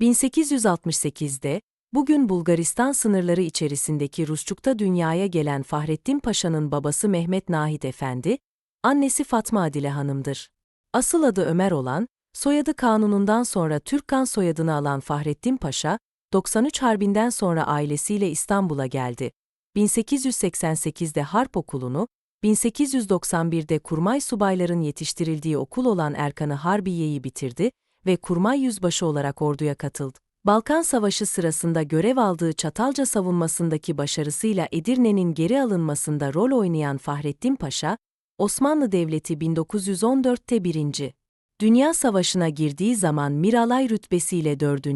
1868'de, bugün Bulgaristan sınırları içerisindeki Rusçuk'ta dünyaya gelen Fahrettin Paşa'nın babası Mehmet Nahid Efendi, annesi Fatma Adile Hanım'dır. Asıl adı Ömer olan, soyadı kanunundan sonra Türkkan soyadını alan Fahrettin Paşa, 93 Harbi'nden sonra ailesiyle İstanbul'a geldi. 1888'de Harp Okulu'nu, 1891'de kurmay subayların yetiştirildiği okul olan Erkan'ı Harbiye'yi bitirdi ve kurmay yüzbaşı olarak orduya katıldı. Balkan Savaşı sırasında görev aldığı Çatalca savunmasındaki başarısıyla Edirne'nin geri alınmasında rol oynayan Fahrettin Paşa, Osmanlı Devleti 1914'te 1. Dünya Savaşı'na girdiği zaman Miralay rütbesiyle 4.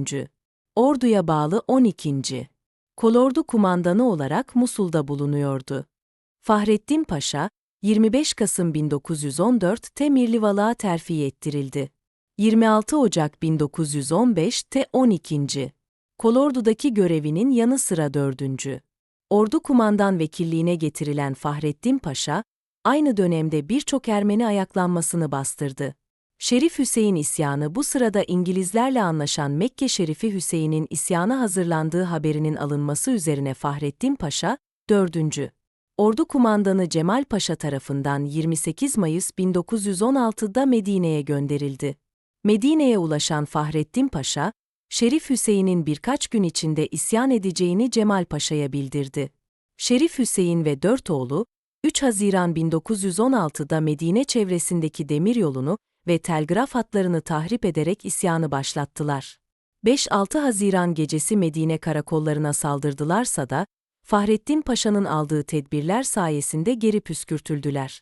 Orduya bağlı 12. Kolordu kumandanı olarak Musul'da bulunuyordu. Fahrettin Paşa, 25 Kasım 1914'te Mirlivalığa terfi ettirildi. 26 Ocak 1915'te 12. Kolordu'daki görevinin yanı sıra 4. Ordu kumandan vekilliğine getirilen Fahrettin Paşa, aynı dönemde birçok Ermeni ayaklanmasını bastırdı. Şerif Hüseyin isyanı bu sırada İngilizlerle anlaşan Mekke Şerifi Hüseyin'in isyana hazırlandığı haberinin alınması üzerine Fahrettin Paşa, 4. Ordu kumandanı Cemal Paşa tarafından 28 Mayıs 1916'da Medine'ye gönderildi. Medine'ye ulaşan Fahrettin Paşa, Şerif Hüseyin'in birkaç gün içinde isyan edeceğini Cemal Paşa'ya bildirdi. Şerif Hüseyin ve dört oğlu, 3 Haziran 1916'da Medine çevresindeki demiryolunu ve telgraf hatlarını tahrip ederek isyanı başlattılar. 5-6 Haziran gecesi Medine karakollarına saldırdılarsa da, Fahrettin Paşa'nın aldığı tedbirler sayesinde geri püskürtüldüler.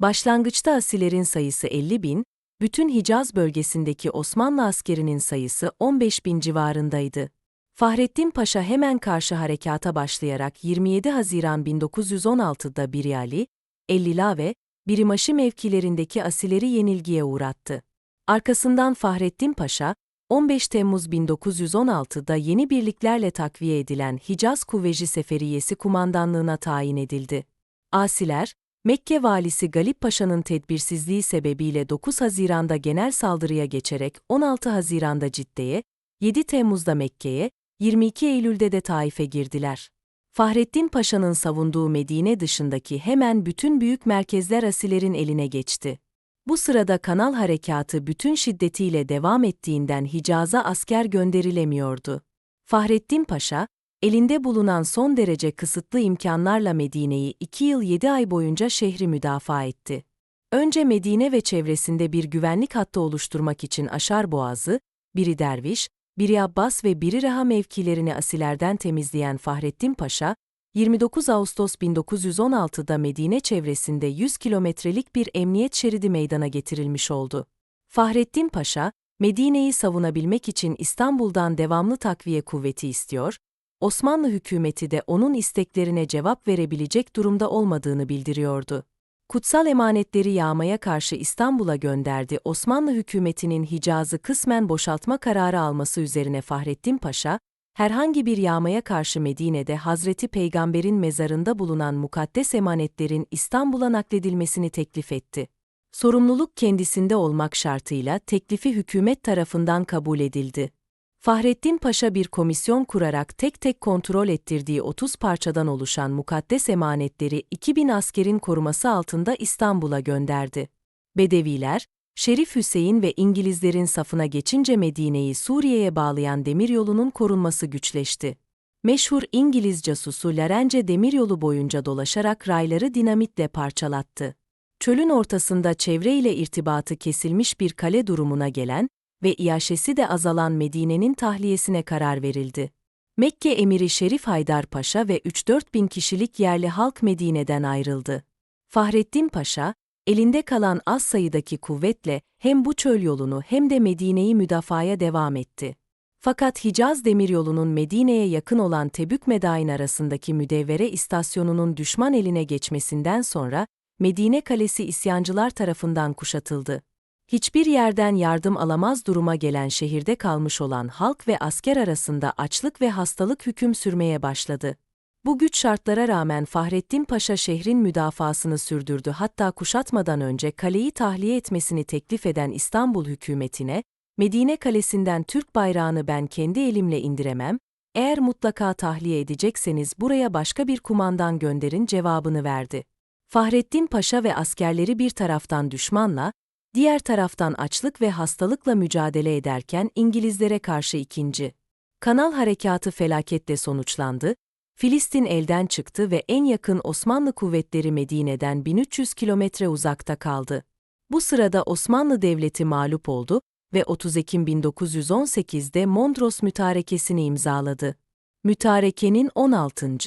Başlangıçta asilerin sayısı 50 bin, bütün Hicaz bölgesindeki Osmanlı askerinin sayısı 15 bin civarındaydı. Fahrettin Paşa hemen karşı harekata başlayarak 27 Haziran 1916'da Biryali, Ellila ve Birimaşı mevkilerindeki asileri yenilgiye uğrattı. Arkasından Fahrettin Paşa, 15 Temmuz 1916'da yeni birliklerle takviye edilen Hicaz Kuvveci Seferiyesi kumandanlığına tayin edildi. Asiler, Mekke valisi Galip Paşa'nın tedbirsizliği sebebiyle 9 Haziran'da genel saldırıya geçerek 16 Haziran'da Cidde'ye, 7 Temmuz'da Mekke'ye, 22 Eylül'de de Taif'e girdiler. Fahrettin Paşa'nın savunduğu Medine dışındaki hemen bütün büyük merkezler asilerin eline geçti. Bu sırada kanal harekatı bütün şiddetiyle devam ettiğinden Hicaz'a asker gönderilemiyordu. Fahrettin Paşa, elinde bulunan son derece kısıtlı imkanlarla Medine'yi iki yıl yedi ay boyunca şehri müdafaa etti. Önce Medine ve çevresinde bir güvenlik hattı oluşturmak için Aşar Boğazı, biri Derviş, biri Abbas ve biri Reha mevkilerini asilerden temizleyen Fahrettin Paşa, 29 Ağustos 1916'da Medine çevresinde 100 kilometrelik bir emniyet şeridi meydana getirilmiş oldu. Fahrettin Paşa, Medine'yi savunabilmek için İstanbul'dan devamlı takviye kuvveti istiyor, Osmanlı hükümeti de onun isteklerine cevap verebilecek durumda olmadığını bildiriyordu. Kutsal emanetleri yağmaya karşı İstanbul'a gönderdi Osmanlı hükümetinin Hicaz'ı kısmen boşaltma kararı alması üzerine Fahrettin Paşa, herhangi bir yağmaya karşı Medine'de Hazreti Peygamber'in mezarında bulunan mukaddes emanetlerin İstanbul'a nakledilmesini teklif etti. Sorumluluk kendisinde olmak şartıyla teklifi hükümet tarafından kabul edildi. Fahrettin Paşa bir komisyon kurarak tek tek kontrol ettirdiği 30 parçadan oluşan mukaddes emanetleri 2000 askerin koruması altında İstanbul'a gönderdi. Bedeviler, Şerif Hüseyin ve İngilizlerin safına geçince Medine'yi Suriye'ye bağlayan demiryolunun korunması güçleşti. Meşhur İngiliz casusu Larence demiryolu boyunca dolaşarak rayları dinamitle parçalattı. Çölün ortasında çevreyle irtibatı kesilmiş bir kale durumuna gelen ve iaşesi de azalan Medine'nin tahliyesine karar verildi. Mekke emiri Şerif Haydar Paşa ve 3-4 bin kişilik yerli halk Medine'den ayrıldı. Fahrettin Paşa, elinde kalan az sayıdaki kuvvetle hem bu çöl yolunu hem de Medine'yi müdafaya devam etti. Fakat Hicaz demiryolunun Medine'ye yakın olan Tebük Medain arasındaki müdevvere istasyonunun düşman eline geçmesinden sonra Medine Kalesi isyancılar tarafından kuşatıldı. Hiçbir yerden yardım alamaz duruma gelen şehirde kalmış olan halk ve asker arasında açlık ve hastalık hüküm sürmeye başladı. Bu güç şartlara rağmen Fahrettin Paşa şehrin müdafasını sürdürdü hatta kuşatmadan önce kaleyi tahliye etmesini teklif eden İstanbul hükümetine, Medine Kalesi'nden Türk bayrağını ben kendi elimle indiremem, eğer mutlaka tahliye edecekseniz buraya başka bir kumandan gönderin cevabını verdi. Fahrettin Paşa ve askerleri bir taraftan düşmanla, diğer taraftan açlık ve hastalıkla mücadele ederken İngilizlere karşı ikinci. Kanal Harekatı felaketle sonuçlandı, Filistin elden çıktı ve en yakın Osmanlı kuvvetleri Medine'den 1300 kilometre uzakta kaldı. Bu sırada Osmanlı Devleti mağlup oldu ve 30 Ekim 1918'de Mondros Mütarekesini imzaladı. Mütarekenin 16.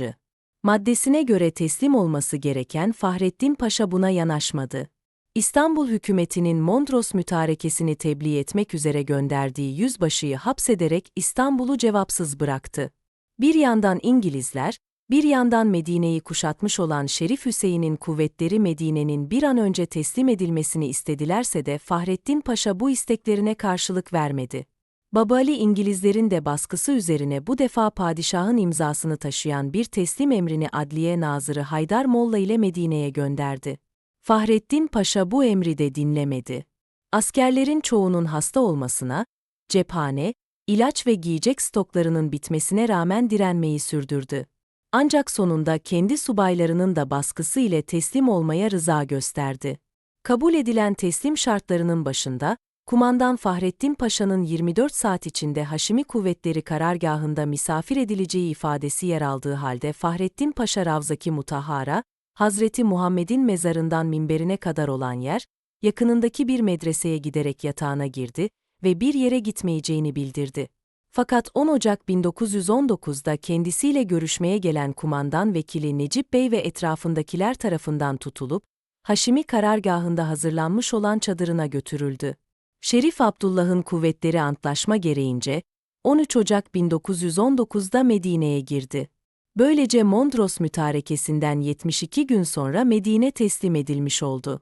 maddesine göre teslim olması gereken Fahrettin Paşa buna yanaşmadı. İstanbul hükümetinin Mondros Mütarekesini tebliğ etmek üzere gönderdiği yüzbaşıyı hapsederek İstanbul'u cevapsız bıraktı. Bir yandan İngilizler, bir yandan Medine'yi kuşatmış olan Şerif Hüseyin'in kuvvetleri Medine'nin bir an önce teslim edilmesini istedilerse de Fahrettin Paşa bu isteklerine karşılık vermedi. Babali İngilizlerin de baskısı üzerine bu defa padişahın imzasını taşıyan bir teslim emrini Adliye Nazırı Haydar Molla ile Medine'ye gönderdi. Fahrettin Paşa bu emri de dinlemedi. Askerlerin çoğunun hasta olmasına, cephane, ilaç ve giyecek stoklarının bitmesine rağmen direnmeyi sürdürdü. Ancak sonunda kendi subaylarının da baskısı ile teslim olmaya rıza gösterdi. Kabul edilen teslim şartlarının başında, kumandan Fahrettin Paşa'nın 24 saat içinde Haşimi Kuvvetleri karargahında misafir edileceği ifadesi yer aldığı halde Fahrettin Paşa Ravzaki Mutahara, Hazreti Muhammed'in mezarından minberine kadar olan yer, yakınındaki bir medreseye giderek yatağına girdi ve bir yere gitmeyeceğini bildirdi. Fakat 10 Ocak 1919'da kendisiyle görüşmeye gelen kumandan vekili Necip Bey ve etrafındakiler tarafından tutulup, Haşimi karargahında hazırlanmış olan çadırına götürüldü. Şerif Abdullah'ın kuvvetleri antlaşma gereğince, 13 Ocak 1919'da Medine'ye girdi. Böylece Mondros mütarekesinden 72 gün sonra Medine teslim edilmiş oldu.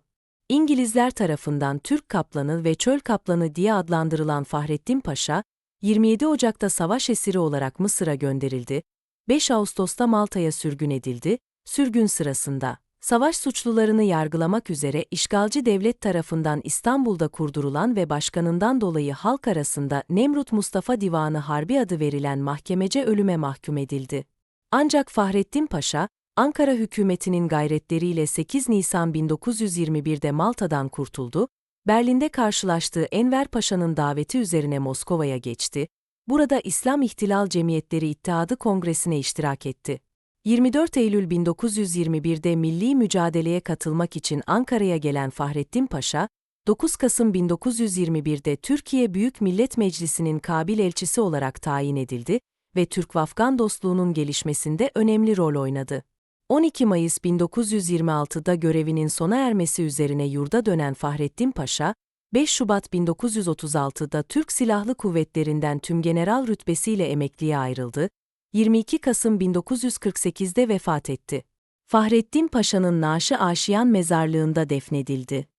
İngilizler tarafından Türk Kaplanı ve Çöl Kaplanı diye adlandırılan Fahrettin Paşa, 27 Ocak'ta savaş esiri olarak Mısır'a gönderildi, 5 Ağustos'ta Malta'ya sürgün edildi, sürgün sırasında savaş suçlularını yargılamak üzere işgalci devlet tarafından İstanbul'da kurdurulan ve başkanından dolayı halk arasında Nemrut Mustafa Divanı Harbi adı verilen mahkemece ölüme mahkum edildi. Ancak Fahrettin Paşa, Ankara hükümetinin gayretleriyle 8 Nisan 1921'de Malta'dan kurtuldu, Berlin'de karşılaştığı Enver Paşa'nın daveti üzerine Moskova'ya geçti, burada İslam İhtilal Cemiyetleri İttihadı Kongresi'ne iştirak etti. 24 Eylül 1921'de milli mücadeleye katılmak için Ankara'ya gelen Fahrettin Paşa, 9 Kasım 1921'de Türkiye Büyük Millet Meclisi'nin Kabil elçisi olarak tayin edildi ve Türk-Afgan dostluğunun gelişmesinde önemli rol oynadı. 12 Mayıs 1926'da görevinin sona ermesi üzerine yurda dönen Fahrettin Paşa, 5 Şubat 1936'da Türk Silahlı Kuvvetleri'nden tümgeneral rütbesiyle emekliye ayrıldı, 22 Kasım 1948'de vefat etti. Fahrettin Paşa'nın naaşı Aşiyan mezarlığında defnedildi.